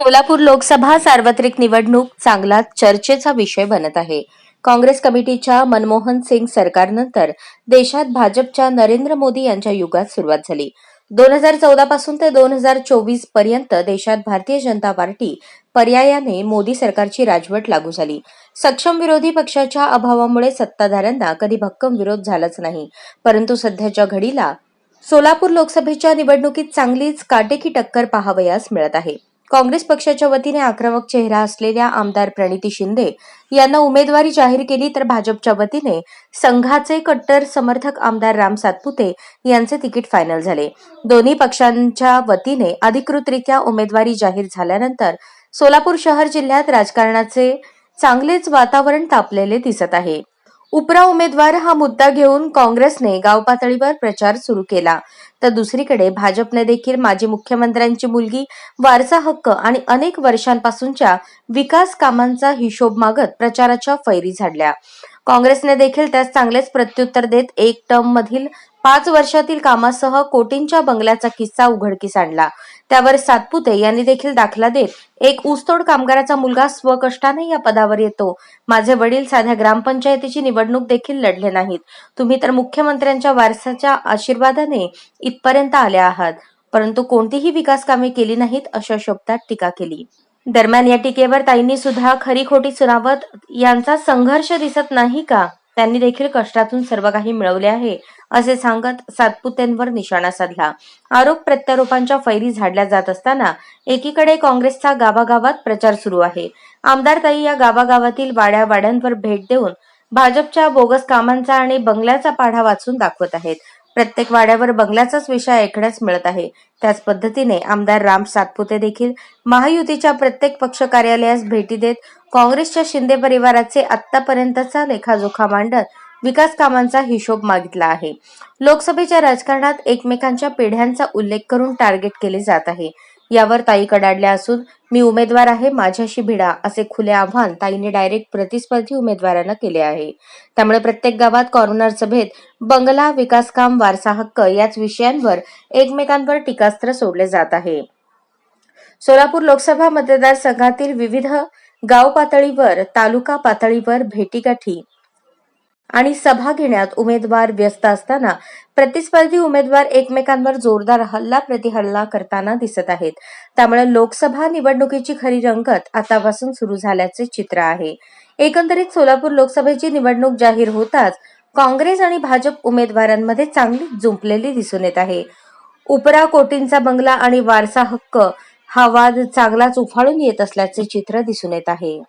सोलापूर लोकसभा सार्वत्रिक निवडणूक चांगला चर्चेचा विषय बनत आहे. काँग्रेस कमिटीच्या मनमोहन सिंग सरकारनंतर देशात भाजपच्या नरेंद्र मोदी यांच्या युगात सुरुवात झाली. दोन हजार चौदा पासून ते दोन हजार चोवीसपर्यंत देशात भारतीय जनता पार्टी पर्यायाने मोदी सरकारची राजवट लागू झाली. सक्षम विरोधी पक्षाच्या अभावामुळे सत्ताधाऱ्यांना कधी भक्कम विरोध झालाच नाही. परंतु सध्याच्या घडीला सोलापूर लोकसभेच्या निवडणुकीत चांगलीच काटेकी टक्कर पाहावयास मिळत आहे. काँग्रेस पक्षाच्या वतीने आक्रमक चेहरा असलेल्या आमदार प्रणिती शिंदे यांना उमेदवारी जाहीर केली तर भाजपच्या वतीने संघाचे कट्टर समर्थक आमदार राम सातपुते यांचे तिकीट फायनल झाले. दोन्ही पक्षांच्या वतीने अधिकृतरित्या उमेदवारी जाहीर झाल्यानंतर सोलापूर शहर जिल्ह्यात राजकारणाचे चांगलेच वातावरण तापलेले दिसत आहे. उपरा उमेदवार हा मुद्दा घेऊन काँग्रेसने गाव पातळीवर प्रचार सुरू केला. तर दुसरीकडे भाजपने देखील माजी मुख्यमंत्र्यांची मुलगी वारसा हक्क आणि अनेक वर्षांपासूनच्या विकास कामांचा हिशोब मागत प्रचाराच्या फैरी झाडल्या. काँग्रेसने देखील त्यास चांगलेच प्रत्युत्तर देत एक टर्म मधील पाच वर्षातील कामासह कोटींच्या बंगल्याचा किस्सा उघडकीस आणला. त्यावर सातपुते यांनी देखील दाखला देत एक ऊसतोड कामगाराचा मुलगा स्वकष्टाने या पदावर येतो. माझे वडील साध्या ग्रामपंचायतीची निवडणूक देखील लढले नाहीत. तुम्ही तर मुख्यमंत्र्यांच्या वारसाच्या आशीर्वादाने इथपर्यंत आल्या आहात. परंतु कोणतीही विकास कामे केली नाहीत अशा शब्दात टीका केली. दरम्यान या टीकेवर ताईंनी सुद्धा खरी खोटी सुनावत यांचा संघर्ष दिसत नाही का? त्यांनी देखील कष्टातून सर्व काही मिळवले आहे असे सांगत सातपुतेंवर निशाणा साधला. आरोप प्रत्यारोपांच्या फैरी झाडल्या जात असताना एकीकडे काँग्रेसचा गावागावात प्रचार सुरू आहे. आमदार ताई या गावागावातील वाड्या वाड्यांवर भेट देऊन भाजपच्या बोगस कामांचा आणि बंगल्याचा पाढा वाचून दाखवत आहेत. प्रत्येक वाड्यावर बंगल्याचाच विषय ऐकण्यास मिळत आहे. त्याच पद्धतीने आमदार राम सातपुते देखील महायुतीच्या प्रत्येक पक्ष कार्यालयास भेटी देत काँग्रेसच्या शिंदे परिवाराचे आतापर्यंतचा लेखाजोखा मांडत विकास कामांचा हिशोब मागितला आहे. लोकसभेच्या राजकारणात एकमेकांच्या पिढ्यांचा उल्लेख करून टार्गेट केले जात आहे. यावर ताई कडाडल्या असून मी उमेदवार आहे माझ्याशी भिडा असे खुले आव्हान ताईने डायरेक्ट प्रतिस्पर्धी उमेदवारांना केले आहे. त्यामुळे प्रत्येक गावात कॉर्नर सभेत बंगला विकासकाम वारसा हक्क याच विषयांवर एकमेकांवर टीकास्त्र सोडले जात आहे. सोलापूर लोकसभा मतदारसंघातील विविध गाव पातळीवर तालुका पातळीवर भेटीगाठी आणि सभा घेण्यात उमेदवार व्यस्त असताना प्रतिस्पर्धी उमेदवार एकमेकांवर जोरदार हल्ला प्रतिहल्ला करताना दिसत आहेत. त्यामुळे लोकसभा निवडणुकीची खरी रंगत आतापासून सुरू झाल्याचे चित्र आहे. एकंदरीत सोलापूर लोकसभेची निवडणूक जाहीर होताच काँग्रेस आणि भाजप उमेदवारांमध्ये चांगली जुंपलेली दिसून येत आहे. उपरा कोटींचा बंगला आणि वारसा हक्क हा वाद चांगलाच उफाळून येत असल्याचे चित्र दिसून येत आहे.